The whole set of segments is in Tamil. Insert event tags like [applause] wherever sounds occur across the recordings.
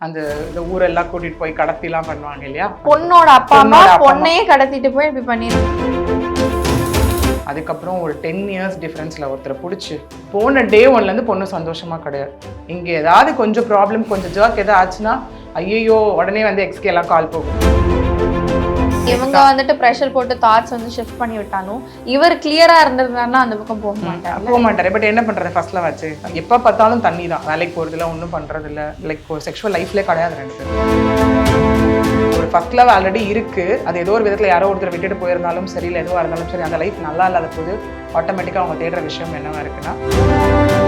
அந்த இந்த ஊரெல்லாம் கூட்டிட்டு போய் கடத்திலாம் பண்ணுவாங்க இல்லையா? பொண்ணோட அப்பா அம்மா. பொண்ணையே கடத்திட்டு போய் இப்படி பண்ணிருக்காங்க அதுக்கப்புறம் ஒரு டென் இயர்ஸ் டிஃப்ரென்ஸில் ஒருத்தரை பிடிச்சி போன டே ஒன்லேருந்து பொண்ணு சந்தோஷமாக கிடையாது. இங்கே ஏதாவது கொஞ்சம் ப்ராப்ளம் கொஞ்சம் ஜர்க் எதாவது ஆச்சுன்னா ஐயோ உடனே வந்து எக்ஸ்கே எல்லாம் கால் போகும். இவங்க வந்துட்டு ப்ரெஷர் போட்டு தாட்ஸ் வந்து ஷிஃப்ட் பண்ணி விட்டாலும் இவர் கிளியரா இருந்திருந்தாருன்னா அந்த பக்கம் போக மாட்டார். போக மாட்டாரு. பட் என்ன பண்ணுறது ஃபர்ஸ்ட்ல வச்சு எப்போ பார்த்தாலும் தண்ணி தான் வேலைக்கு போகிறதுல ஒன்றும் பண்ணுறதில்ல லைக் ஒரு செக்ஷுவல் லைஃப்லேயே கிடையாது ரெண்டு பேரும். ஒரு ஃபர்ஸ்ட் லவ் ஆல்ரெடி இருக்கு. அது ஏதோ ஒரு விதத்தில் யாரோ ஒருத்தர் விட்டுட்டு போயிருந்தாலும் சரி இல்லை எதுவாக இருந்தாலும் சரி அந்த லைஃப் நல்லா இல்லாத போது ஆட்டோமேட்டிக்காக அவங்க தேடுற விஷயம் என்னவா இருக்குன்னா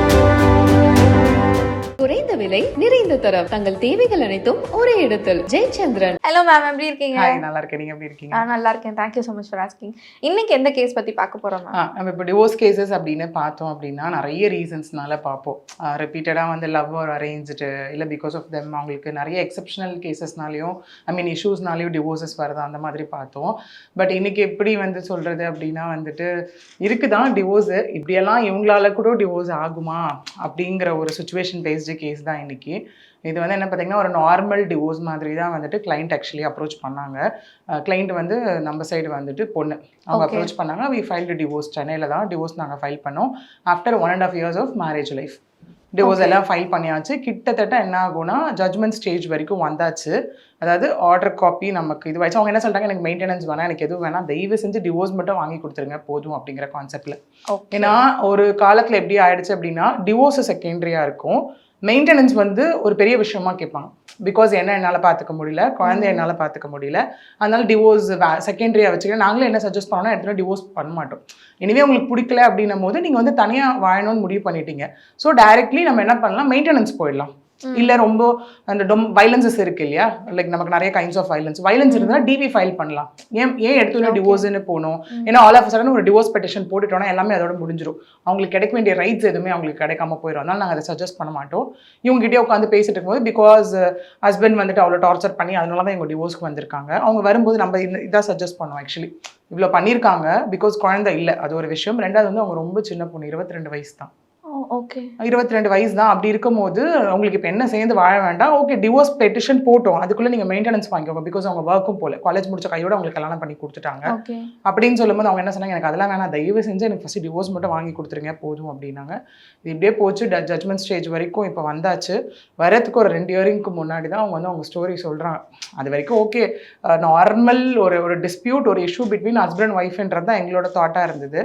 குறைந்த விலை நிறைந்த தரம். தங்கள் தேவைகள் அனைத்தும் ஒரே இடத்தில். ஜெயச்சந்திரன். ஹலோ மேம் எப்படி இருக்கீங்க? ஹாய் நல்லா இருக்கேன் நீங்கள் எப்படி இருக்கீங்க? நான் நல்லா இருக்கேன் thank you so much for asking இன்னைக்கு எந்த கேஸ் பத்தி பார்க்க போறோம் நம்ம இப்போ டிவோர்ஸ் கேசஸ் அப்படின்னு பார்த்தோம் அப்படின்னா நிறைய ரீசன்ஸ்னால பார்ப்போம். ரிப்பீட்டடாக வந்து லவ் ஒரு அரேஞ்சிட்டு இல்லை பிகாஸ் ஆஃப் தெம் அவங்களுக்கு நிறைய எக்ஸப்ஷனல் கேசஸ்னாலையும் ஐ மீன் இஷ்யூஸ்னாலையும் டிவோர்ஸஸ் வருது அந்த மாதிரி பார்த்தோம். பட் இன்னைக்கு எப்படி வந்து சொல்கிறது அப்படின்னா வந்துட்டு இருக்குதான் டிவோர்ஸு இப்படியெல்லாம் இவங்களால கூட டிவோர்ஸ் ஆகுமா அப்படிங்கிற ஒரு சுச்சுவேஷன் பேஸ்டு கேஸ் தான் இன்னைக்கு. இது வந்து என்ன பார்த்தீங்கன்னா ஒரு நார்மல் டிவோர்ஸ் மாதிரி தான் வந்துட்டு கிளைண்ட் ஆக்சுவலி அப்ரோச் பண்ணாங்க. கிளைண்ட் வந்து நம்ம சைடு வந்துட்டு பொண்ணு. அவங்க. அப்ரோச் பண்ணாங்க வி ஃபைல்டு டிவோர்ஸ் சென்னையில் தான் டிவோர்ஸ் நாங்கள் ஃபைல் பண்ணோம். After one and half years of marriage life divorce. எல்லாம் ஃபைல் பண்ணியாச்சு. கிட்டத்தட்ட என்ன ஆகும்னா ஜட்மெண்ட் ஸ்டேஜ் வரைக்கும் வந்தாச்சு. அதாவது ஆர்டர் காப்பி நமக்கு இது வச்சு அவங்க என்ன சொல்றாங்க எனக்கு மெயின்டெனன்ஸ் வேணாம் எனக்கு எதுவும் வேணாம். தயவு செஞ்சு டிவோர்ஸ் மட்டும் வாங்கி கொடுத்துருங்க. போதும் அப்படிங்கிற கான்செப்ட்ல ஏன்னா ஒரு காலத்துல எப்படி ஆயிடுச்சு அப்படின்னா டிவோர்ஸ் செகண்டரியா இருக்கும். மெயின்டெனன்ஸ் வந்து ஒரு பெரிய விஷயமா கேட்பாங்க. பிகாஸ் என்ன என்னால் பார்த்துக்க முடியல குழந்தை என்னால் பார்த்துக்க முடியல. அதனால டிவோர்ஸ் செகண்டரியாக வச்சுக்க நாங்களே என்ன சஜஸ்ட் பண்ணோம்னா எடுத்துகிட்டு டிவோர்ஸ் பண்ண மாட்டோம். இனிமே உங்களுக்கு பிடிக்கல அப்படின்னும் போது நீங்கள் வந்து தனியாக வாழணும்னு முடிவு பண்ணிட்டீங்க. ஸோ டைரக்ட்லி நம்ம என்ன பண்ணலாம் மெயின்டெனன்ஸ் போயிடலாம். இல்ல ரொம்ப அந்த டொம் வைலன்சஸ் இருக்கு இல்லையா? லைக் நமக்கு நிறைய கைண்ட்ஸ் ஆஃப் வைலன்ஸ் வைலன்ஸ் இருந்தால் டிவி ஃபைல் பண்ணலாம். ஏன் ஏன் Okay. டிவோர்ஸ்னு போகணும் ஏன்னா ஆல் ஆஃப் சடன் ஒரு டிவோர்ஸ் பெட்டிஷன் போட்டுட்டோம்னா எல்லாமே அதோட முடிஞ்சிரும். அவங்களுக்கு கிடைக்க வேண்டிய ரைட்ஸ் எதுவுமே அவங்களுக்கு கிடைக்காம போயிடும் அதனால நாங்கள் அதை சஜஸ்ட் பண்ண மாட்டோம். இவங்க கிட்டே உட்காந்து பேசிட்டு இருக்கும்போது பிகாஸ் ஹஸ்பண்ட் வந்துட்டு அவ்வளோ டார்ச்சர் பண்ணி அதனால தான் இவங்க டிவோர்ஸ்க்கு வந்திருக்காங்க. அவங்க வரும்போது நம்ம இதாக சஜஸ்ட் பண்ணோம் ஆக்சுவலி இவ்வளோ பண்ணியிருக்காங்க பிகாஸ் குழந்தை இல்லை. அது ஒரு விஷயம். ரெண்டாவது வந்து அவங்க ரொம்ப சின்ன பொண்ணு. இருபத்தி ரெண்டு வயசு தான். இருபத்தி ரெண்டு வயசு தான் அப்படி இருக்கும்போது உங்களுக்கு இப்போ என்ன சேர்ந்து வாழ வேண்டாம். ஓகே டிவோர்ஸ் பெட்டிஷன் போட்டோம். அதுக்குள்ளே நீங்கள் மெயின்டெனன்ஸ் வாங்கிக்கோங்க. பிகாஸ் அவங்க ஒர்க்கும் போல. காலேஜ் முடிச்ச கையோட அவங்களுக்கு கல்யாணம் பண்ணி கொடுத்துட்டாங்க. அப்படின்னு சொல்லும்போது அவங்க என்ன சொன்னாங்க? எனக்கு அதெல்லாம் வேணாம். தயவு செஞ்சு எனக்கு ஃபஸ்ட்டு டிவோர்ஸ் மட்டும் வாங்கி கொடுத்துருங்க. போதும் அப்படின்னாங்க. இது இப்படியே போச்சு. ஜட்மெண்ட் ஸ்டேஜ் வரைக்கும் இப்போ வந்தாச்சு. வரதுக்கு ஒரு ரெண்டு இயரிங்க்கு முன்னாடி தான் அவங்க வந்து அவங்க ஸ்டோரி சொல்கிறாங்க அது வரைக்கும் ஓகே நார்மல் ஒரு ஒரு டிஸ்பியூட் ஒரு இஷ்யூ பிட்வீன் ஹஸ்பண்ட் ஒய்ஃப்ன்றது தான் எங்களோட தாட்டாக இருந்தது.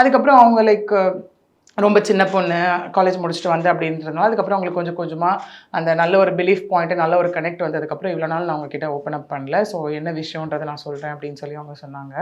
அதுக்கப்புறம் அவங்க லைக் ரொம்ப சின்ன பொண்ணு காலேஜ் முடிச்சுட்டு வந்து அப்படின்றதுனால அதுக்கப்புறம் அவங்களுக்கு கொஞ்சம் கொஞ்சமாக அந்த நல்ல ஒரு பிலீஃப் பாயிண்ட்டு நல்ல ஒரு கனெக்ட் வந்ததுக்கப்புறம் இவ்வளோ நாள் நான் அவங்கக்கிட்ட ஓப்பன் அப் பண்ணல. ஸோ என்ன விஷயன்றதை நான் சொல்கிறேன் அப்படின்னு சொல்லி அவங்க சொன்னாங்க.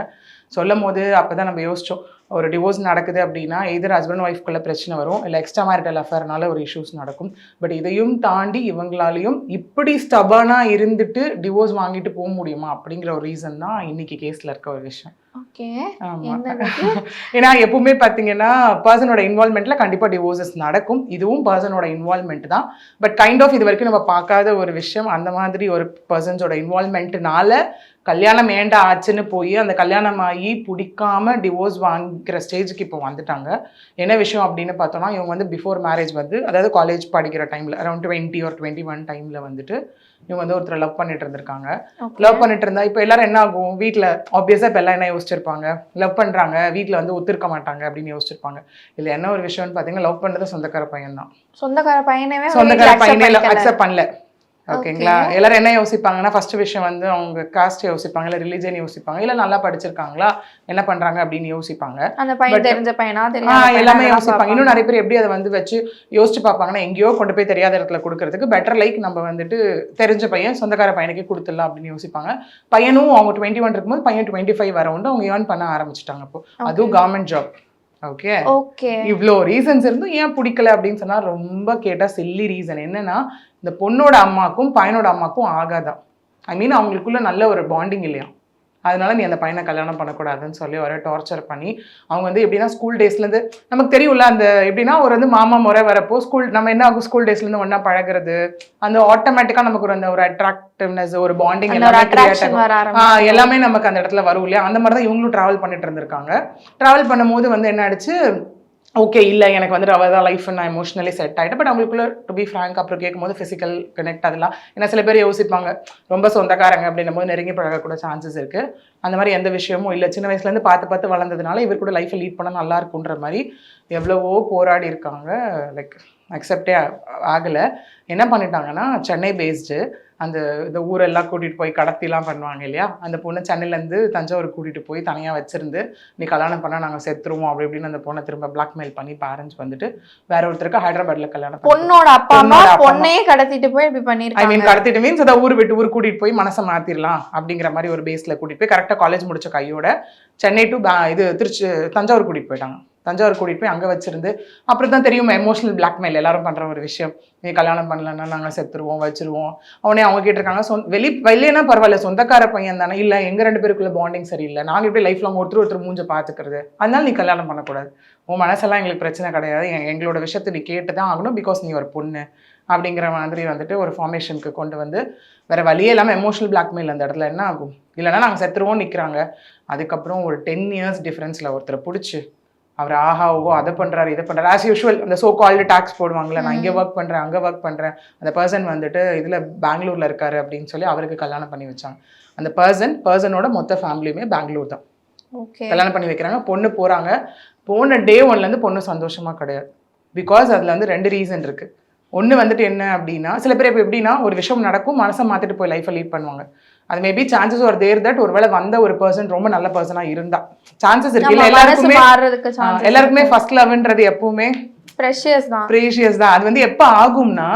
சொல்லும் போது அப்போ தான் நம்ம யோசித்தோம் ஒரு டிவோர்ஸ் நடக்குது அப்படின்னா எதிர் ஹஸ்பண்ட் ஒய்ஃப்குள்ள பிரச்சனை வரும் இல்லை எக்ஸ்ட்ரா மேரிட்டல் அஃபேர்னால ஒரு இஷ்யூஸ் நடக்கும். பட் இதையும் தாண்டி இவங்களாலையும் இப்படி ஸ்டபானாக இருந்துட்டு டிவோர்ஸ் வாங்கிட்டு போக முடியுமா அப்படிங்கிற ஒரு ரீசன் தான் இன்னைக்கு கேஸில் இருக்க ஒரு விஷயம். [laughs] ஏன்னா எப்பவுமே பார்த்தீங்கன்னா பர்சனோட இன்வால்மெண்ட்ல கண்டிப்பாக டிவோர்சஸ் நடக்கும். இதுவும் பர்சனோட இன்வால்மெண்ட் தான். பட் கைண்ட் ஆஃப் இது வரைக்கும் நம்ம பார்க்காத ஒரு விஷயம் அந்த மாதிரி ஒரு பர்சன்ஸோட இன்வால்மெண்ட்னால கல்யாணம் ஏண்டா ஆச்சுன்னு போய் அந்த கல்யாணம் ஆகி பிடிக்காம டிவோர்ஸ் வாங்கிக்கிற ஸ்டேஜுக்கு இப்போ வந்துட்டாங்க. என்ன விஷயம் அப்படின்னு பார்த்தோம்னா இவங்க வந்து பிஃபோர் மேரேஜ் வந்து அதாவது காலேஜ் படிக்கிற டைமில் அரௌண்ட் டுவெண்ட்டி ஒரு டுவெண்ட்டி ஒன் டைமில் வந்துட்டு இவங்க வந்து ஒருத்தர் லவ் பண்ணிட்டு இருந்திருக்காங்க. லவ் பண்ணிட்டு இருந்தா இப்போ எல்லாரும் என்ன ஆகும்? வீட்டில் ஆப்வியஸாக இப்போ எல்லாம் என்ன யோசிச்சிருப்பாங்க? லவ் பண்ணுறாங்க வீட்டில் வந்து ஒத்துருக்க மாட்டாங்க அப்படின்னு யோசிச்சிருப்பாங்க. இல்லை என்ன ஒரு விஷயம்னு பார்த்தீங்கன்னா லவ் பண்ணது சொந்தக்கார பையன் தான் சொந்தக்கார பையனவே சொந்தக்கார பையனே பையனே அக்செப்ட் பண்ணல. ஓகேங்களா? எல்லாரும் என்ன யோசிப்பாங்கன்னா ஃபர்ஸ்ட் விஷயம் வந்து அவங்க காஸ்ட் யோசிப்பாங்க இல்லை ரிலீஜன் யோசிப்பாங்க இல்லை நல்லா படிச்சிருக்காங்களா என்ன பண்றாங்க அப்படின்னு யோசிப்பாங்க. அந்த பையன் தெரிஞ்ச பையனா எல்லாமே யோசிப்பாங்க. இன்னும் நிறைய பேர் எப்படி அதை வந்து வச்சு யோசிச்சு பார்ப்பாங்கன்னா எங்கேயோ கொண்டு போய் தெரியாத இடத்துல கொடுக்கறதுக்கு பெட்டர் லைக் நம்ம வந்துட்டு தெரிஞ்ச பையன் சொந்தக்கார பையனுக்கே கொடுத்துடலாம் அப்படின்னு யோசிப்பாங்க. பையனும் அவங்க டுவெண்ட்டி ஒன் இருக்கும்போது பையன் டுவெண்ட்டி ஃபைவ் வரவுண்டு அவங்க ஏர்ன் பண்ண ஆரம்பிச்சிட்டாங்க இப்போ. அதுவும் கவர்மெண்ட் ஜாப் ஓகே ஓகே இவ்வளோ ரீசன்ஸ் இருந்தும் ஏன் பிடிக்கல அப்படின்னு சொன்னா ரொம்ப கேட்டால் சில்லி ரீசன் என்னன்னா இந்த பொண்ணோட அம்மாக்கும் பையனோட அம்மாக்கும் ஆகாதான் ஐ மீன் அவங்களுக்குள்ள நல்ல ஒரு பாண்டிங் இல்லையா? அதனால நீ அந்த பையனை கல்யாணம் பண்ணக்கூடாதுன்னு சொல்லி ஒரே டார்ச்சர் பண்ணி அவங்க வந்து எப்படின்னா ஸ்கூல் டேஸ்லேருந்து நமக்கு தெரியும்ல அந்த எப்படின்னா ஒரு வந்து மாமா முறை வரப்போ ஸ்கூல் நம்ம என்ன ஆகும்? ஸ்கூல் டேஸ்லேருந்து ஒன்றா பழகுறது. அந்த ஆட்டோமேட்டிக்காக நமக்கு ஒரு அந்த ஒரு அட்ராக்டிவ்னஸ் ஒரு பாண்டிங் எல்லாமே நமக்கு அந்த இடத்துல வரும் இல்லையா? அந்த மாதிரி தான் இவங்களும் ட்ராவல் பண்ணிட்டு இருந்திருக்காங்க. ட்ராவல் பண்ணும்போது வந்து என்ன ஆயிடுச்சு? ஓகே இல்லை எனக்கு வந்துட்டு அவள் தான் லைஃப் நான் எமோஷனலி செட் ஆகிட்டேன் பட் அவங்களுக்குள்ள டு பி ஃப்ராங்க் அப்புறம் கேட்கும்போது ஃபிசிக்கல் கனெக்ட் அதெல்லாம் ஏன்னா சில பேர் யோசிப்பாங்க ரொம்ப சொந்தக்காரங்க அப்படின்னும் போது நெருங்கி பழகக்கூட சான்சஸ் இருக்குது அந்த மாதிரி எந்த விஷயமும் இல்லை. சின்ன வயசுலேருந்து பார்த்து பார்த்து வளர்ந்ததுனால இவர் கூட லைஃப்பை லீட் பண்ண நல்லா இருக்குன்ற மாதிரி எவ்வளவோ போராடி இருக்காங்க. லைக் அக்செப்டே ஆகலை. என்ன பண்ணிட்டாங்கன்னா சென்னை பேஸ்டு அந்த இந்த ஊரெல்லாம் கூட்டிகிட்டு போய் கடத்திலாம் பண்ணுவாங்க இல்லையா? அந்த பொண்ணு சென்னையிலேருந்து தஞ்சாவூர் கூட்டிகிட்டு போய் தனியாக வச்சிருந்து நீ கல்யாணம் பண்ணால் நாங்கள் செத்துருவோம் அப்படி இப்படின்னு அந்த பொண்ணை திரும்ப பிளாக்மெயில் பண்ணி பேரண்ட்ஸ் வந்துட்டு வேற ஒருத்தருக்கு ஹைதராபாத்ல கல்யாணம் பண்ணி பொண்ணோட அப்பா அம்மா. பொண்ணையே கடத்திட்டு போய் இப்படி ஐ மீன் பண்ணிருக்காங்க. கடத்திட்டு மீன்ஸ் அதை ஊர் விட்டு ஊர் கூட்டிட்டு போய் மனசை மாத்திரலாம் அப்படிங்கிற மாதிரி ஒரு பேஸ்ல கூட்டிட்டு போய் கரெக்டாக காலேஜ் முடிச்ச கையோட சென்னை டு இது திருச்சி தஞ்சாவூர் கூட்டிட்டு போயிட்டாங்க. தஞ்சாவூர் கூட்டிட்டு போய் அங்கே வச்சிருந்து அப்புறம் தான் தெரியும் எமோஷனல் பிளாக்மெயில் எல்லாரும் பண்ணுற ஒரு விஷயம். நீ கல்யாணம் பண்ணலன்னா நாங்கள் செத்துருவோம் வச்சிருவோம். அவனே அவங்க கேட்டிருக்காங்க சொந்த வெளி வெளியேனா பரவாயில்ல சொந்தக்கார பையன் தானே. இல்லை எங்கள் ரெண்டு பேருக்குள்ள பாண்டிங் சரியில்லை. நாங்கள் எப்படி லைஃப் லாங் ஒருத்தர் ஒருத்தர் மூஞ்ச பார்த்துக்கிறது அதனால நீ கல்யாணம் பண்ணக்கூடாது. உன் மனசெல்லாம் எங்களுக்கு பிரச்சனை கிடையாது. எங்களோட விஷயத்தை நீ கேட்டு தான் ஆகணும் பிகாஸ் நீ ஒரு பொண்ணு. அப்படிங்கிற மாதிரி வந்துட்டு ஒரு ஃபார்மேஷனுக்கு கொண்டு வந்து வேற வழியே இல்லாமல் எமோஷனல் பிளாக்மெயில் அந்த இடத்துல என்ன ஆகும்? இல்லைன்னா நாங்கள் செத்துருவோம் நிற்கிறாங்க அதுக்கப்புறம் ஒரு டென் இயர்ஸ் டிஃப்ரென்ஸில் ஒருத்தரை பிடிச்சி அவர் ஆஹா ஓ அதை பண்ணுறாரு இதை பண்ணுறாரு ஆஸ் யூஷுவல் அந்த சோ கால்டு டாக்ஸ் போடுவாங்கல்ல நான் இங்கே ஒர்க் பண்ணுறேன் அங்கே ஒர்க் பண்ணுறேன் அந்த பர்சன் வந்துட்டு இதில் பெங்களூரில் இருக்காரு அப்படின்னு சொல்லி அவருக்கு கல்யாணம் பண்ணி வச்சாங்க. அந்த பர்சன் பர்சனோட மொத்த ஃபேமிலியுமே பெங்களூர் தான். கல்யாணம் பண்ணி வைக்கிறாங்க பொண்ணு போகிறாங்க போன டே ஒன்லேருந்து பொண்ணு சந்தோஷமா கிடையாது. பிகாஸ் அதில் வந்து ரெண்டு ரீசன் இருக்குது ஒன்று வந்துட்டு என்ன அப்படின்னா சில பேர் இப்போ எப்படின்னா ஒரு விஷயம் நடக்கும் மனசை மாற்றிட்டு போய் லைஃப்பை லீட் பண்ணுவாங்க. அது மேபி சான்சஸ் ஒரு தேர் தட் ஒருவேளை வந்த ஒரு பர்சன் ரொம்ப நல்ல பர்சனாக இருந்தா. சான்சஸ் இருக்கு. எல்லாருக்குமே எல்லாருக்குமே ஃபர்ஸ்ட் லவ்ன்றது எப்பவுமே ப்ரெஷியஸ் தான். ப்ரீஷியஸ் தான். அது வந்து எப்போ ஆகும்னா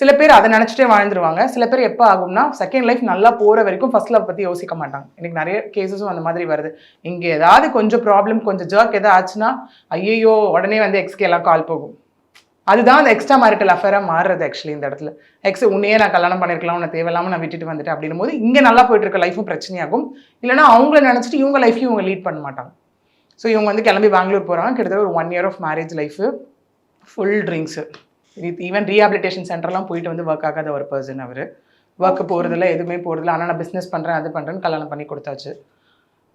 சில பேர் அதை நினச்சிட்டே வாழ்ந்துருவாங்க. சில பேர் எப்போ ஆகும்னா செகண்ட் லைஃப் நல்லா போகிற வரைக்கும் ஃபர்ஸ்ட் லவ் பற்றி யோசிக்க மாட்டாங்க. எனக்கு நிறைய கேசஸும் அந்த மாதிரி வருது. இங்கே ஏதாவது கொஞ்சம் ப்ராப்ளம் கொஞ்சம் ஜர்க் எதாவது ஆச்சுன்னா ஐயோ உடனே வந்து எக்ஸ்கே எல்லாம் கால் போகும். அதுதான் அந்த எக்ஸ்ட்ரா மேரிட்டல் அஃபேராக மாறுறது ஆக்சுவலி இந்த இடத்துல. எக்ஸ் உன்னையே நான் கல்யாணம் பண்ணிருக்கலாம் உன்னை தேவையில்லாம நான் விட்டுட்டு வந்துட்டேன் அப்படின்னும் போது இங்கே நல்லா போயிட்டு இருக்க லைஃபும் பிரச்சனையாகும். இல்லைன்னா அவங்கள நினச்சிட்டு இவங்க லைஃப்பையும் இவங்க லீட் பண்ண மாட்டாங்க. ஸோ இவங்க வந்து கிளம்பி பெங்களூர் போகிறாங்க கிட்டத்தட்ட ஒரு one year of marriage life full drinks even rehabilitation சென்டர்லாம் போயிட்டு வந்து ஒர்க் ஆகாத ஒரு பர்சன் அவர். ஒர்க்கு போகிறதில்ல எதுவுமே போகிறதில்ல ஆனால் நான் பிஸ்னஸ் பண்ணுறேன் அது பண்ணுறேன்னு கல்யாணம் பண்ணி கொடுத்தாச்சு.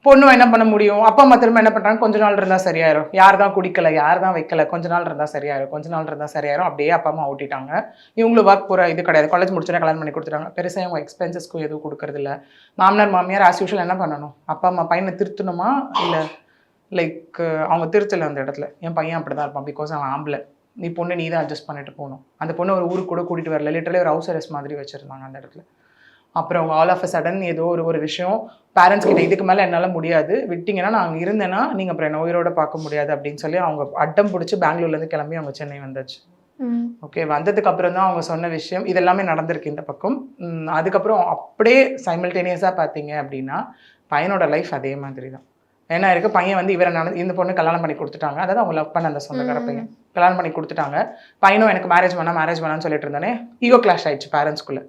பொண்ணும் என்ன பண்ண முடியும்? அப்பா அம்மா திரும்ப என்ன பண்ணுறாங்க கொஞ்ச நாள் இருந்தால் சரியாயிரும். யார் தான் குடிக்கல யார் தான் வைக்கல கொஞ்ச நாள் இருந்தால் சரியாயிரும். கொஞ்ச நாள் இருந்தால் சரியாயிரும். அப்படியே அப்பா அம்மா ஓட்டிட்டாங்க. இவங்களும் ஒர்க் போகிற இது கிடையாது. காலேஜ் முடிச்சோன்னே கல்யாணம் பண்ணி கொடுத்துட்டாங்க. பெருசாக இவங்க எக்ஸ்பென்சஸ்க்கும் எதுவும் கொடுக்கறதில்ல மாமனார் மாமியார் ஆஸ் யூஷுவல் என்ன பண்ணணும்? அப்பா அம்மா பையனை திருத்தணுமா? இல்லை லைக் அவங்க திருத்தலை அந்த இடத்துல. என் பையன் அப்படி தான் இருப்பான் பிகாஸ் அவன் ஆம்பளை. நீ பொண்ணு நீ தான் அட்ஜஸ்ட் பண்ணிட்டு போகணும். அந்த பொண்ணு ஒரு ஊருக்கு கூட கூட்டிகிட்டு வரல. லிட்டரலி ஒரு ஹவுஸ் அரெஸ்ட் மாதிரி வச்சுருந்தாங்க அந்த இடத்துல. அப்புறம் அவங்க ஆல் ஆஃப் அ சடன் ஏதோ ஒரு ஒரு விஷயம் பேரண்ட்ஸ் கிட்ட இதுக்கு மேலே என்னால் முடியாது. விட்டீங்கன்னா நான் அங்கே இருந்தேன்னா நீங்கள் அப்புறம் என்ன உயிரோட பார்க்க முடியாது அப்படின்னு சொல்லி அவங்க அட்டம் பிடிச்சி பெங்களூர்லேருந்து கிளம்பி அவங்க சென்னை வந்தாச்சு. ஓகே வந்ததுக்கு அப்புறம் தான் அவங்க சொன்ன விஷயம். இதெல்லாமே நடந்திருக்கு இந்த பக்கம். அதுக்கப்புறம் அப்படியே சைமல்டேனியஸாக பார்த்தீங்க அப்படின்னா பையனோட லைஃப் அதே மாதிரி தான் என்ன இருக்கு பையன் வந்து இவரை நட இந்த பொண்ணு கல்யாணம் பண்ணி கொடுத்துட்டாங்க. அதாவது அவங்க லவ் பண்ண அந்த சொந்தக்கார பையன். கல்யாணம் பண்ணி கொடுத்துட்டாங்க. பையனும் எனக்கு மேரேஜ் வேணாம் மேரேஜ் வேணாம்னு சொல்லிட்டு இருந்தானே ஈகோ கிளாஷ் ஆயிடுச்சு பேரண்ட்ஸ்குள்ள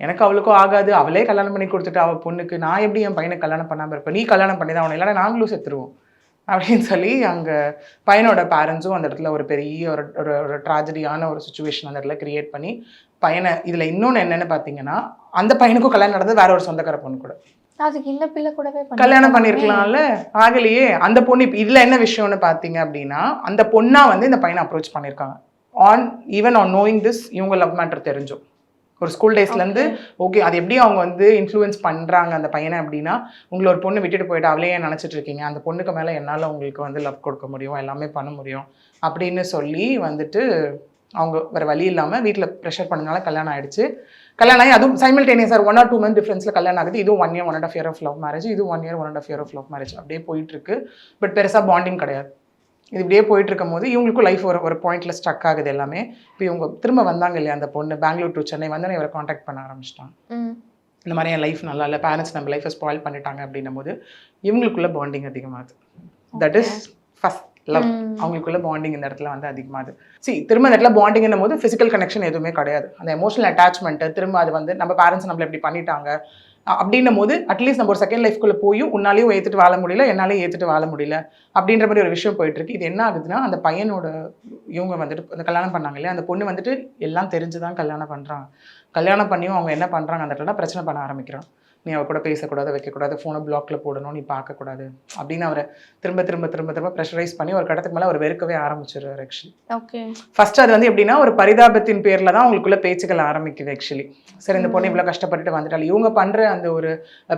எனக்கு அவளுக்கும் ஆகாது. அவளே கல்யாணம் பண்ணி கொடுத்துட்டு. அவள் பொண்ணுக்கு நான் எப்படி என் பையனை கல்யாணம் பண்ணாமல் இருப்பேன்? நீ கல்யாணம் பண்ணி தான் அவனை இல்லைன்னா நாங்களும் செத்துருவோம். அப்படின்னு சொல்லி அங்கே பையனோட பேரண்ட்ஸும் அந்த இடத்துல ஒரு பெரிய ஒரு ஒரு ஒரு ட்ராஜடியான ஒரு சுச்சுவேஷன் அந்த இடத்துல கிரியேட் பண்ணி பையனை இதில் இன்னொன்று என்னென்னு பார்த்தீங்கன்னா அந்த பையனுக்கும் கல்யாணம் நடந்தது வேற ஒரு சொந்தக்கார பொண்ணு கூட. அதுக்கு இந்த பிள்ளை கூடவே கல்யாணம் பண்ணியிருக்கலாம்ல ஆகலையே. அந்த பொண்ணு இப்போ இதில் என்ன விஷயம்னு பார்த்தீங்க அப்படின்னா அந்த பொண்ணா வந்து இந்த பையனை அப்ரோச் பண்ணியிருக்காங்க on even on knowing this இவங்க லவ் மேட்டர் தெரிஞ்சும். ஒரு ஸ்கூல் டேஸ்லேருந்து ஓகே அது எப்படி அவங்க வந்து இன்ஃப்ளூயன்ஸ் பண்ணுறாங்க அந்த பையனை அப்படின்னா உங்களை ஒரு பொண்ணு விட்டுட்டு போயிட்டு அவளே ஏன் நினச்சிட்டு இருக்கீங்க? அந்த பொண்ணுக்கு மேலே என்னால் உங்களுக்கு வந்து லவ் கொடுக்க முடியும் எல்லாமே பண்ண முடியும் அப்படின்னு சொல்லி வந்துட்டு அவங்க வேறு வழி இல்லாமல் வீட்டில் ப்ரெஷர் பண்ணனால கல்யாணம் ஆயிடுச்சு. கல்யாணம் ஆகி அதுவும் simultaneous one or two month டிஃப்ரென்ஸில் கல்யாணம் ஆகுது. இதுவும் one year one and half year of love marriage இது one year one and half year of love marriage அப்படியே போயிட்டு இருக்கு. பட் பெருசாக பாண்டிங் கிடையாது. இது இப்படியே போயிட்டு இருக்கும் போது இவங்களுக்கும் லைஃப் ஒரு ஒரு பாயிண்ட்ல ஸ்டக் ஆகுது எல்லாமே. இப்போ இவங்க திரும்ப வந்தாங்க இல்லையா அந்த பொண்ணு பெங்களூர் டு சென்னை வந்து இவரை காண்டாக்ட் பண்ண ஆரம்பிச்சிட்டாங்க. இந்த மாதிரி என் லைஃப் நல்லா இல்லை பேரண்ட்ஸ் நம்ம லைஃப்பை ஸ்பாயில் பண்ணிட்டாங்க அப்படின்னும் போது இவங்களுக்குள்ள பாண்டிங் அதிகமாகுது. That is first love. அவங்களுக்குள்ள பாண்டிங் இந்த இடத்துல வந்து அதிகமாகுது. சி திரும்ப இந்த இடத்துல பாண்டிங்னும் போது ஃபிசிக்கல் கனெக்ஷன் எதுவுமே கிடையாது. அந்த எமோஷனல் அட்டாச்மெண்ட் திரும்ப அது வந்து நம்ம பேரண்ட்ஸ் நம்மள இப்படி பண்ணிட்டாங்க அப்படின்னும் போது அட்லீஸ்ட் நம்ம ஒரு செகண்ட் லைஃப்குள்ளே போயும் உன்னாலையும் ஏற்றுட்டு வாழ முடியல என்னாலையும் ஏற்றுட்டு வாழ முடியல அப்படின்ற மாதிரி ஒரு விஷயம் போயிட்டு இருக்கு. இது என்ன ஆகுதுன்னா அந்த பையனோட இவங்க வந்துட்டு அந்த கல்யாணம் பண்ணாங்க இல்லையா? அந்த பொண்ணு வந்துட்டு எல்லாம் தெரிஞ்சு தான் கல்யாணம் பண்ணுறாங்க கல்யாணம் பண்ணியும் அவங்க என்ன பண்ணுறாங்க அந்த இடத்துல பிரச்சனை பண்ண ஆரம்பிக்கிறாங்க நீ அவ கூட பேசக்கூடாது வைக்கக்கூடாது ஃபோனை பிளாக்ல போடணும் நீ பார்க்கக்கூடாது அப்படின்னு அவரை திரும்ப திரும்ப திரும்ப திரும்ப ப்ரெஷரைஸ் பண்ணி ஒரு கடத்துக்கு மேலே அவர் வெறுக்கவே ஆரம்பிச்சிடுறாரு ஆக்சுவலி ஓகே ஃபர்ஸ்ட் அது வந்து எப்படின்னா ஒரு பரிதாபத்தின் பேர்ல தான் அவங்களுக்குள்ள பேச்சுக்கள் ஆரம்பிக்குது ஆக்சுவலி சரி இந்த பொண்ணு இவ்வளோ கஷ்டப்பட்டுட்டு வந்துட்டாள். இவங்க பண்ற அந்த ஒரு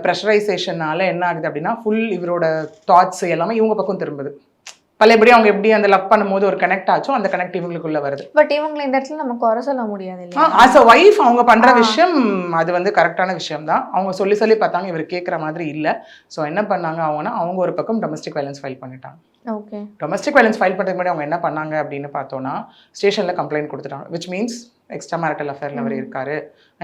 ப்ரெஷரைசேஷனால என்ன ஆகுது அப்படின்னா ஃபுல் இவரோட தாட்ஸ் எல்லாமே இவங்க பக்கம் திரும்புது. பழையபடி அவங்க எப்படி அந்த லவ் பண்ணும்போது ஒரு கனெக்ட் ஆச்சோ அந்த கனெக்ட் இவங்களுக்குள்ள வருது. பட் இவங்களை இந்த இடத்துல நம்ம குறை சொல்ல முடியாது ஆஸ் அ ஒய்ஃப் அவங்க பண்ற. விஷயம் அது வந்து கரெக்டான விஷயம் தான் அவங்க சொல்லி சொல்லி பார்த்தாங்க இவர் கேட்குற மாதிரி இல்லை. ஸோ என்ன பண்ணாங்க அவங்கன்னா அவங்க ஒரு பக்கம் டொமஸ்டிக் வயலன்ஸ் ஃபைல் பண்ணிட்டாங்க. ஓகே டொமஸ்டிக் வயலன்ஸ் ஃபைல் பண்ணுறதுக்கு முன்னாடி அவங்க என்ன பண்ணாங்க அப்படின்னு பார்த்தோன்னா ஸ்டேஷனில் கம்ப்ளைண்ட் கொடுத்துட்டாங்க. விச் மீன்ஸ் எக்ஸ்ட்ரா மேரிட்டல் அஃபேரில் அவர். இருக்காரு.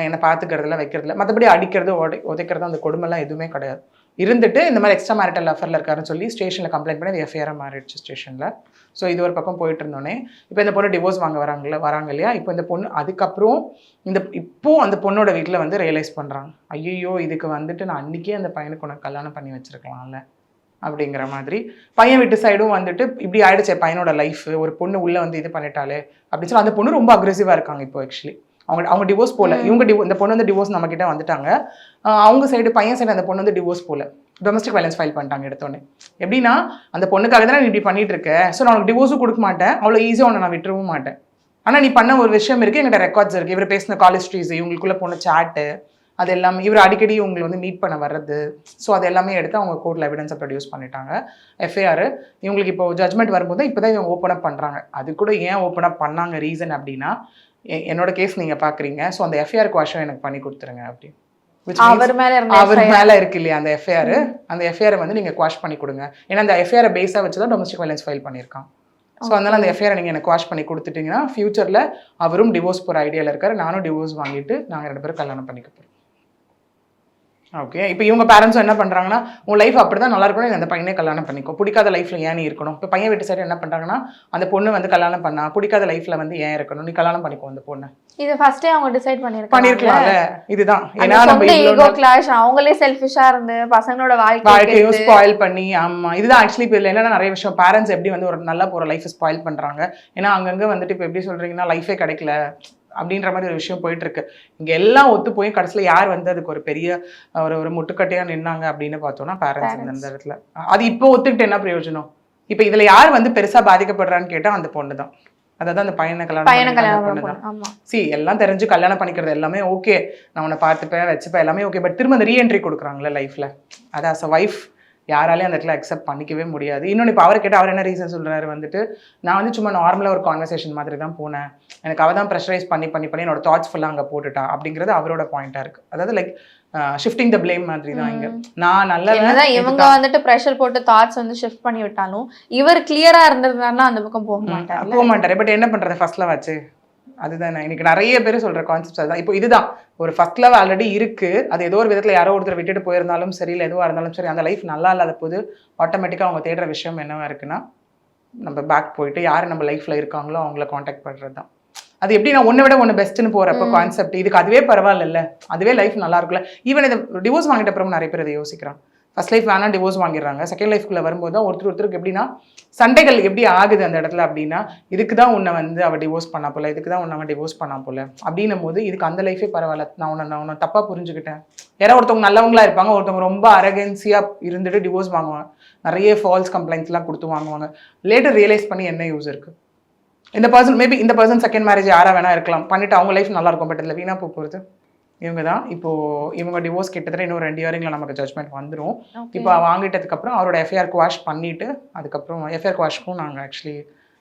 என்ன பார்த்துக்கிறதுல வைக்கிறதுல மற்றபடி அடிக்கிறது உடை உதைக்கிறது அந்த கொடுமைலாம் எதுவுமே கிடையாது. இருந்துட்டு இந்த மாதிரி எக்ஸ்ட்ரா மேரிட்டல் அஃபரில் இருக்காருன்னு சொல்லி ஸ்டேஷனில் கம்ப்ளைண்ட் பண்ணி அது எஃப்ஐஆராக மாறிடுச்சு ஸ்டேஷனில் ஸோ இது ஒரு பக்கம் போயிட்டு இருந்தோன்னே இப்போ இந்த பொண்ணு டிவோர்ஸ் வாங்க வராங்கல்ல வராங்க இல்லையா? இப்போ இந்த பொண்ணு அதுக்கப்புறம் இந்த இப்போது அந்த பொண்ணோட வீட்டில் வந்து ரியலைஸ் பண்ணுறாங்க ஐயோ இதுக்கு வந்துட்டு நான் அன்றைக்கே அந்த பையனுக்கு உனக்கு கல்யாணம் பண்ணி வச்சுருக்கலாம்ல அப்படிங்கிற மாதிரி. பையன் வீட்டு சைடும் வந்துட்டு இப்படி ஆயிடுச்சு பையனோட லைஃப் ஒரு பொண்ணு உள்ளே வந்து இது பண்ணிட்டாலே அப்படின்னு சொல்லி அந்த பொண்ணு ரொம்ப அக்ரெசிவாக இருக்காங்க இப்போ ஆக்சுவலி அவங்க அவங்க டிவோர்ஸ் போல. ம். இவங்க டிவோ இந்த பொண்ணு வந்து டிவோர்ஸ் நம்ம கிட்ட வந்துட்டாங்க அவங்க சைடு பையன் சைடு அந்த பொண்ணு வந்து டிவோர்ஸ் போல. டொமஸ்டிக் வயலன்ஸ் ஃபைல் பண்ணிட்டாங்க எடுத்தோடனே எப்படின்னா அந்த பொண்ணுக்காக தான் நீ இப்படி பண்ணிட்டு இருக்க? ஸோ நான் உனக்கு டிவோர்ஸும் கொடுக்க மாட்டேன். அவ்வளோ ஈஸியாக உன்னை நான் விட்டுறவும் மாட்டேன். ஆனால் நீ பண்ண ஒரு விஷயம் இருக்கு. எங்கிட்ட ரெக்கார்ட்ஸ் இருக்கு. இவர் பேசின காலேஜ் ஸ்ட்ரீஸ் இவங்களுக்குள்ள போன சாட்டு அது எல்லாமே இவர் அடிக்கடி உங்களை வந்து மீட் பண்ண வர்றது. ஸோ அது எல்லாமே எடுத்து அவங்க கோர்ட்டில் எவிடன்ஸை ப்ரொடியூஸ் பண்ணிட்டாங்க. எஃப்ஐஆர் இவங்களுக்கு இப்போ ஜட்மெண்ட் வரும்போது இப்போ தான் இவங்க ஓப்பன் அப் பண்ணுறாங்க அது கூட ஏன் ஓப்பன் அப் பண்ணாங்க ரீசன் அப்படின்னா என்னோட கேஸ் நீங்கள் பார்க்குறீங்க ஸோ அந்த எஃப்ஐஆர் குவாஷன் எனக்கு பண்ணி கொடுத்துருங்க அப்படி Which means அவர் மேல அவர். மேல இருக்கு இல்லையா அந்த எஃப்ஐஆர் அந்த எஃப்ஐஆர் வந்து நீங்க குவாஷ் பண்ணி கொடுங்க. ஏன்னா அந்த எஃப்ஐஆர் பேஸா வச்சு தான் டொமஸ்டிக் வயலன்ஸ் ஃபைல் பண்ணியிருக்கான். ஸோ அதனால அந்த எஃப்ஐஆர் நீங்க எனக்கு குவாஷ் பண்ணி கொடுத்துட்டீங்கன்னா ஃபியூச்சர்ல அவரும் டிவோர்ஸ் போற ஐடியால இருக்காரு. நானும் டிவோர்ஸ் வாங்கிட்டு நாங்க ரெண்டு பேரும் கல்யாணம் பண்ணிக்க போறோம். ஓகே இப்போ இவங்க பேரண்ட்ஸும் என்ன பண்றாங்கன்னா உன் லைஃப் அப்படிதான் நல்லா இருக்கணும். அந்த பையனே கல்யாணம் பண்ணிக்கோ. பிடிக்காத லைஃப்ல ஏன் நீ இருக்கணும்? இப்போ பையன் வீட்டு சைடு என்ன பண்றாங்கன்னா அந்த பொண்ணு வந்து கல்யாணம் பண்ணா பிடிக்காத லைஃப்ல வந்து ஏன் இருக்கணும்? நீ கல்யாணம் பண்ணிக்கோ அந்த பொண்ணு. இது ஃபர்ஸ்டே அவங்க டிசைட் பண்ணிருக்காங்க பண்ணிருக்கலாம்ல. இதுதான். ஏன்னா நம்ம ஈகோ கிளாஷ் அவங்களே செல்ஃபிஷா இருந்து பசங்களோட வாழ்க்கை வாழ்க்கையும் ஸ்பாயில் பண்ணி ஆமா. இதுதான் ஆக்சுவலி இப்போ இதில் என்னன்னா நிறைய விஷயம். பேரண்ட்ஸ் எப்படி வந்து ஒரு நல்லா போகிற லைஃப் ஸ்பாயில் பண்றாங்க? ஏன்னா அங்கங்க வந்துட்டு இப்போ எப்படி சொல்றீங்கன்னா லைஃபே கிடைக்கல. அப்படின்ற மாதிரி ஒரு விஷயம் போயிட்டு இருக்கு இங்க எல்லாம் ஒத்து போய் கடைசியில யார் வந்து அதுக்கு ஒரு பெரிய ஒரு ஒரு முட்டுக்கட்டையா நின்னாங்க அப்படின்னு பார்த்தோம்னா பேரண்ட்ஸ். இந்த இடத்துல. அது இப்போ ஒத்துக்கிட்டு என்ன பிரயோஜனம்? இப்போ இதுல யார் வந்து பெருசா பாதிக்கப்படுறான்னு கேட்டா அந்த பொண்ணு தான். அதாவது அந்த பையனை கல்யாணம் அந்த பொண்ணு சி எல்லாம் தெரிஞ்சு கல்யாணம் பண்ணிக்கிறது எல்லாமே ஓகே நான் உன்னை பார்த்துப்பேன் வச்சுப்பேன் எல்லாமே ஓகே பட் திரும்ப அந்த ரீஎன்ட்ரி கொடுக்குறாங்களே லைஃப்ல அது அஸ் அ ஒய்ஃப் யாராலையும் அந்த இடத்துல அக்செப்ட் பண்ணிக்கவே முடியாது. இன்னொன்று இப்போ அவரை கேட்டால் அவர் என்ன ரீசன் சொல்றாரு வந்துட்டு நான் வந்து சும்மா நார்மலாக ஒரு கான்வர்சேஷன் மாதிரி தான் போனேன். எனக்கு அவள் தான் ப்ரெஷரைஸ் பண்ணி பண்ணி பண்ணி என்னோட தாட்ஸ் ஃபுல்லாக அங்கே போட்டுட்டா அப்படிங்கிறது அவரோட பாயிண்டாக இருக்கு. அதாவது லைக் ஷிஃப்டிங் த blame மாதிரி தான் இங்க. நான் என்னதான் இவங்க. வந்துட்டு ப்ரெஷர் போட்டு தாட்ஸ் வந்து ஷிஃப்ட் பண்ணி விட்டாலும் இவர் கிளியரா இருந்திருந்தாருன்னா அந்த பக்கம் போக மாட்டாரு போக மாட்டாரு. பட் என்ன பண்றது? ஃபர்ஸ்ட் லவ் அதுதான் இன்னைக்கு நிறைய பேர் சொல்ற கான்செப்ட் அதுதான். இப்போ இதுதான். ஒரு ஃபர்ஸ்ட் லவ் ஆல்ரெடி இருக்கு. அது ஏதோ ஒரு விதத்துல யாரோ ஒருத்தர் விட்டுட்டு போயிருந்தாலும் சரி இல்லை எதுவாக இருந்தாலும் சரி அந்த லைஃப் நல்லா இல்லாத போது ஆட்டோமேட்டிக்காக அவங்க தேடுற விஷயம் என்னவா இருக்குன்னா நம்ம பேக் போயிட்டு யார் நம்ம லைஃப்ல இருக்காங்களோ அவங்கள காண்டாக்ட் பண்றது தான் அது எப்படி நான் ஒன்றை விட ஒன்று பெஸ்ட்னு போறப்ப ம். கான்செப்ட் இதுக்கு அதுவே பரவாயில்ல அதுவே லைஃப் நல்லா இருக்குல்ல ஈவன் இதை டிவோர்ஸ் வாங்கிட்ட அப்புறம் நிறைய பேர் இதை யோசிக்கிறாங்க. ஃபர்ஸ்ட் லைஃப் வேணால் டிவோர்ஸ் வாங்கிடுறாங்க. செகண்ட் லைஃப்குள்ளே வரும்போது தான் ஒருத்தர் ஒருத்தருக்கு எப்படின்னா சண்டைகள் எப்படி ஆகுது அந்த இடத்துல அப்படின்னா இதுக்கு தான் உன்னை வந்து அவள் டிவோர்ஸ் பண்ணா போல இதுக்கு தான் உன்னை அவன் டிவோர்ஸ் பண்ணா போல. அப்படின்னும் போது இதுக்கு அந்த லைஃபே பரவாயில்ல. நான் உன்னை நான் உன்னை தப்பாக புரிஞ்சுக்கிட்டேன். யாரோ ஒருத்தவங்க நல்லவங்களா இருப்பாங்க ஒருத்தவங்க ரொம்ப அரகன்சியாக இருந்துட்டு டிவோர்ஸ் வாங்குவாங்க. நிறைய ஃபால்ஸ் கம்ப்ளைண்ட்ஸ்லாம் கொடுத்து வாங்குவாங்க. லேட்டர் ரியலைஸ் பண்ணி என்ன யூஸ் இருக்குது இந்த பர்சன் மேபி இந்த பர்சன் செகண்ட் மேரேஜ் யாராக வேணா இருக்கலாம். பண்ணிட்டு அவங்க லைஃப் நல்லா இருக்கும் பட் இதில் வீணாக போக போகிறது இவங்க தான் இப்போ இவங்க டிவோர்ஸ் கிட்டத்தட்ட இன்னும் ரெண்டு இயரிங்ல நமக்கு ஜட்மெண்ட் வந்துடும் இப்போ வாங்கிட்டதுக்கு அப்புறம் அவரோட எஃப்ஐஆர் குவாஷ் பண்ணிட்டு அதுக்கப்புறம் எஃப்ஐஆர் குவாஷ்க்கும் நாங்கள் ஆக்சுவலி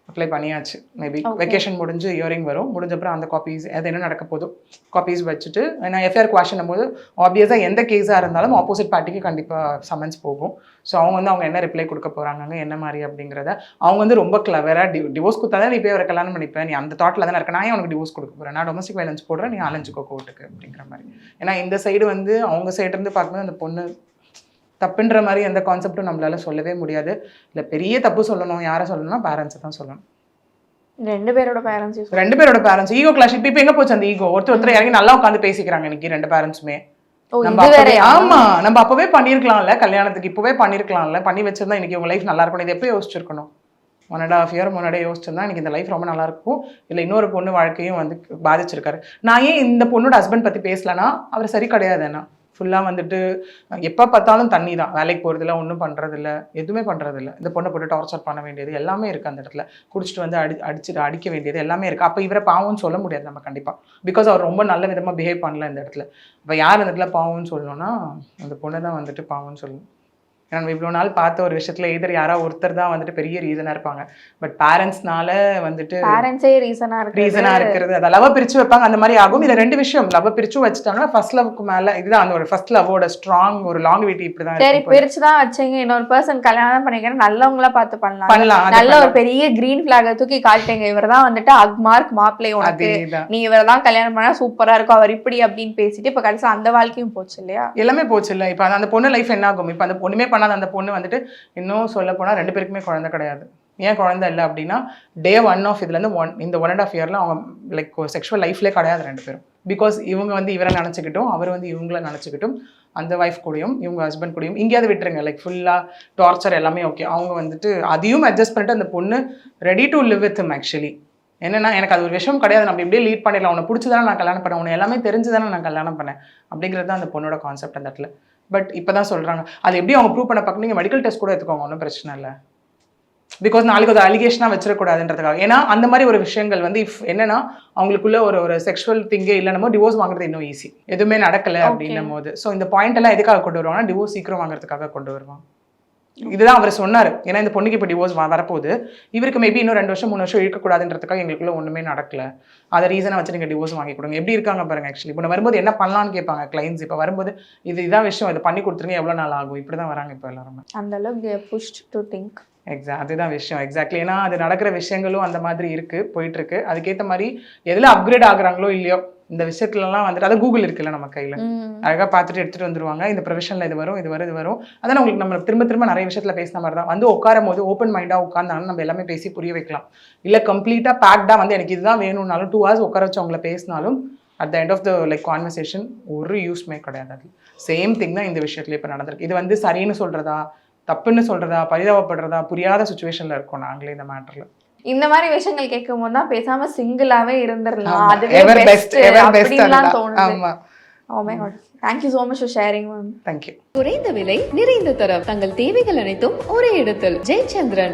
அப்ளை பண்ணியாச்சு. மேபி. வெக்கேஷன் முடிஞ்சு இயரிங் வரும். முடிஞ்ச அப்புறம் அந்த காப்பீஸ் அது என்ன நடக்க போதோ காப்பீஸ் வச்சுட்டு ஏன்னா எஃப்ஐஆர் குவாஷன் போது ஆப்வியஸாக எந்த கேஸாக இருந்தாலும் ஆப்போசிட் பார்ட்டிக்கு கண்டிப்பாக சம்மன்ஸ் போகும். ஸோ அவங்க வந்து அவங்க என்ன ரிப்ளை கொடுக்க போகிறாங்க என்ன மாதிரி அப்படிங்கிறத அவங்க வந்து ரொம்ப கிளவராக டி டிவோர்ஸ் கொடுத்தா தான் நீ போய் அவரை கல்யாணம் பண்ணிப்பேன் நீ அந்த தாட்டில் தானே இருக்க. நான் உனக்கு டிவோர்ஸ் கொடுக்க போகிறேன் நான் டொமஸ்டிக் வயலன்ஸ் போடுறேன் நீ அலைஞ்சுக்கோ கோர்ட்டுக்கு அப்படிங்கிற மாதிரி. ஏன்னா இந்த சைடு வந்து அவங்க சைடு இருந்து பார்க்கும்போது அந்த பொண்ணு தப்புன்ற மாதிரி எந்த கான்செப்டும் நம்மளால சொல்லவே முடியாது. இல்லை பெரிய தப்பு சொல்லணும். யாரை சொல்லணும்னா பேரண்ட்ஸை தான் சொல்லணும். ரெண்டு பேரோட பேரண்ட்ஸ் ரெண்டு பேரோட பேரண்ட்ஸ் ஈகோ கிளாஷ் இப்போ இப்போ எங்க போச்சு அந்த ஈகோ ஒருத்தர் ஒருத்தர் இறங்கி நல்லா உட்காந்து பேசிக்கிறாங்க இன்னைக்கு ரெண்டு பேரண்ட்ஸுமே ஆமா நம்ம அப்பவே பண்ணிருக்கலாம்ல கல்யாணத்துக்கு இப்பவே பண்ணிருக்கலாம்ல. பண்ணி வச்சிருந்தா இன்னைக்கு உங்க லைஃப் நல்லா இருக்கும் இது எப்போ யோசிச்சிருக்கணும்? ஒன் அண்ட் ஆஃப் இயர் முன்னாடியே யோசிச்சிருந்தா இன்னைக்கு இந்த லைஃப் ரொம்ப நல்லா இருக்கும் இல்லை இன்னொரு பொண்ணு வாழ்க்கையும் வந்து பாதிச்சிருக்காரு. நான் ஏன் இந்த பொண்ணோட ஹஸ்பண்ட் பத்தி பேசலனா அவர் சரி கிடையாது என்ன? ஃபுல்லாக வந்துட்டு எப்போ பார்த்தாலும் தண்ணி தான். வேலைக்கு போகிறதில்ல ஒன்றும் பண்ணுறதில்ல எதுவுமே பண்ணுறதில்ல இந்த பொண்ணை போட்டு டார்ச்சர் பண்ண வேண்டியது எல்லாமே இருக்குது அந்த இடத்துல. குடிச்சிட்டு வந்து அடி அடிச்சுட்டு அடிக்க வேண்டியது எல்லாமே இருக்குது அப்போ இவரை பாவம்னு சொல்ல முடியாது நம்ம கண்டிப்பாக பிகாஸ் அவர் ரொம்ப நல்ல விதமாக பிஹேவ் பண்ணல இந்த இடத்துல. இப்போ யார் இந்த இடத்துல பாவம்னு சொல்லணும்னா அந்த பொண்ணை தான் வந்துட்டு பாவம்னு சொல்லணும். ஏன்னா நம்ம இவ்வளோ நாள் பார்த்த ஒரு விஷயத்துல எதிர் யாராவது ஒருத்தர் தான் வந்துட்டு பெரிய ரீசனாக இருப்பாங்க. பட் பேரண்ட்ஸ்னால வந்துட்டு பேரண்ட்ஸே ரீசனா இருக்கு ரீசனா இருக்கிறது. அதை லவ் பிரிச்சு வைப்பாங்க. அந்த மாதிரி ஆகும். இதுல ரெண்டு விஷயம். லவ் பிரிச்சு வச்சுட்டாங்கன்னா ஃபர்ஸ்ட் லவ்க்கு மேல இதுதான் அந்த ஒரு ஃபர்ஸ்ட் லவ்வோட ஸ்ட்ராங் ஒரு லாங்குவிட்டி இப்படிதான் சரி. பிரிச்சு தான் வச்சீங்க. இன்னொரு பர்சன் கல்யாணம் பண்ணிக்கிறேன் நல்லவங்களா பார்த்து பண்ணலாம். பண்ணலாம். நல்ல ஒரு. பெரிய கிரீன் பிளாக தூக்கி காட்டிட்டீங்க. இவர் தான் வந்துட்டு அக்மார்க் மாப்பிள்ளை உனக்கு. நீ இவரை தான் கல்யாணம் பண்ணா சூப்பரா இருக்கும். அவர் இப்படி அப்படின்னு பேசிட்டு இப்ப கடைசி அந்த வாழ்க்கையும் போச்சு இல்லையா? எல்லாமே போச்சு இல்ல. இப்ப அந்த பொண்ணு லைஃப் என்ன ஆகும்? இப்ப அந்த பொண்ணுமே பண்ணாத அந்த பொண்ணு வந்துட்டு இன்னும் சொல்ல போனால் ரெண்டு பேருக்குமே குழந்தை கிடையாது. ஏன் குழந்தை இல்லை அப்படின்னா டே ஒன் ஆஃப் இதுல இருந்து ஒன் இந்த ஒன் அண்ட் ஆஃப் இயர்ல அவங்க லைக் செக்ஷுவல் லைஃப்லேயே கிடையாது ரெண்டு பேரும். பிகாஸ் இவங்க வந்து இவரை நினச்சிக்கிட்டும் அவர் வந்து இவங்கள நினச்சிக்கிட்டும் அந்த ஒய்ஃப் கூடயும் இவங்க ஹஸ்பண்ட் கூடயும் எங்கேயாவது விட்டுருங்க. லைக் ஃபுல்லாக டார்ச்சர் எல்லாமே ஓகே அவங்க வந்துட்டு அதையும் அட்ஜஸ்ட் பண்ணிட்டு அந்த பொண்ணு ready to live with him actually என்னென்னா எனக்கு அது ஒரு விஷயம் கிடையாது. நம்ம இப்படியே லீட் பண்ணிடலாம். உன்னை பிடிச்சதானே நான் கல்யாணம் பண்ணேன். உன்னை எல்லாமே தெரிஞ்சுதானே நான் கல்யாணம் பண்ணேன். அப்படிங்கிறது தான் அந்த பொண்ணோட கான்செப்ட் அந்த இடத்துல. பட் இப்போ தான் சொல்கிறாங்க அது எப்படி அவங்க ப்ரூவ் பண்ண பார்க்க நீங்கள் மெடிக்கல் டெஸ்ட் கூட எடுத்துக்கோங்க ஒன்றும் பிரச்சனை இல்லை. பிகாஸ் நாளைக்கு அது அலிகேஷனாக வச்சிடக்கூடாதுன்றதுக்காக. ஏன்னா அந்த மாதிரி ஒரு விஷயங்கள் வந்து இஃப் என்னன்னா அவங்களுக்குள்ள ஒரு ஒரு செக்ஷுவல் திங்கே இல்லைனமோ டிவோர்ஸ் வாங்குறது இன்னும் ஈஸி எதுவுமே நடக்கலை. அப்படின்னும் போது ஸோ இந்த பாயிண்ட் எல்லாம் எதுக்காக கொண்டு வருவாங்கன்னா டிவோர்ஸ் சீக்கிரம் வாங்குறதுக்காக கொண்டு வருவாங்க. இதுதான் அவர் சொன்னார். ஏன்னா இந்த பொண்ணுக்கு இப்போ டிவோர்ஸ் வரப்போகுது. இவருக்கு மேபி இன்னும் ரெண்டு வருஷம் மூணு வருஷம் இழுக்கக்கூடாதுன்றதுக்காக எங்களுக்குள்ள ஒன்றுமே நடக்கல. அதை ரீசனாக வச்சு நீங்கள் டிவோர்ஸ் வாங்கி கொடுங்க. எப்படி இருக்காங்க பாருங்க ஆக்சுவலி இப்போ வரும்போது என்ன பண்ணலாம்னு கேட்பாங்க கிளைண்ட்ஸ் இப்போ வரும்போது இது இதான் விஷயம். இதை பண்ணி கொடுத்துருங்க. எவ்வளோ நாள் ஆகும்? இப்படி தான் வராங்க இப்போ எல்லாருமே. அந்த அளவுக்கு புஷ்ட் டு திங்க் எக்ஸா அதுதான் விஷயம். எக்ஸாக்ட்லி ஏன்னா அது நடக்கிற விஷயங்களும் அந்த மாதிரி இருக்கு போயிட்டு இருக்கு. அதுக்கேற்ற மாதிரி எதில் அப்கிரேட் ஆகுறாங்களோ இல்லையோ இந்த விஷயத்துலலாம் வந்துட்டு அது கூகுள் இருக்குல்ல நம்ம கையில். அழகாக பார்த்துட்டு எடுத்துட்டு வந்துருவாங்க. இந்த ப்ரொஃபஷனில் இது வரும் இது வரும் இது வரும். அதான் உங்களுக்கு நம்ம திரும்ப திரும்ப நிறைய விஷயத்தில் பேசின மாதிரி தான். வந்து உட்காரும் போது ஓப்பன் மைண்டாக உட்காந்தாலும் நம்ம எல்லாமே பேசி புரிய வைக்கலாம். இல்லை கம்ப்ளீட்டாக பேக்டாக வந்து எனக்கு இதுதான் வேணும்னாலும் டூ ஹவர்ஸ் உட்கார வச்சு அவங்கள பேசினாலும் at the end of the like conversation ஒரு யூஸ்மே கிடையாது அது. சேம் திங் தான் இந்த விஷயத்துல இப்போ நடந்திருக்கு. இது வந்து சரின்னு சொல்றதா தப்புன்னு சொல்றதா பரிதாபப்படுறதா புரியாத சுச்சுவேஷன்ல இருக்கோம் நாங்களே இந்த மேட்டர்ல இந்த மாதிரி விஷயங்கள் கேட்கும் போது தான் பேசாம சிங்கிளாவே இருந்திரலாம் அதுவே பெஸ்ட் அப்படின்லாம் தோணுது. ஆமா. ஓ my God thank you so much sharing ma'am thank you குறைந்த விலை நிறைந்த தரம். தங்கள் தேவைகள் அனைத்தும் ஒரே இடத்தில். ஜெயச்சந்திரன்.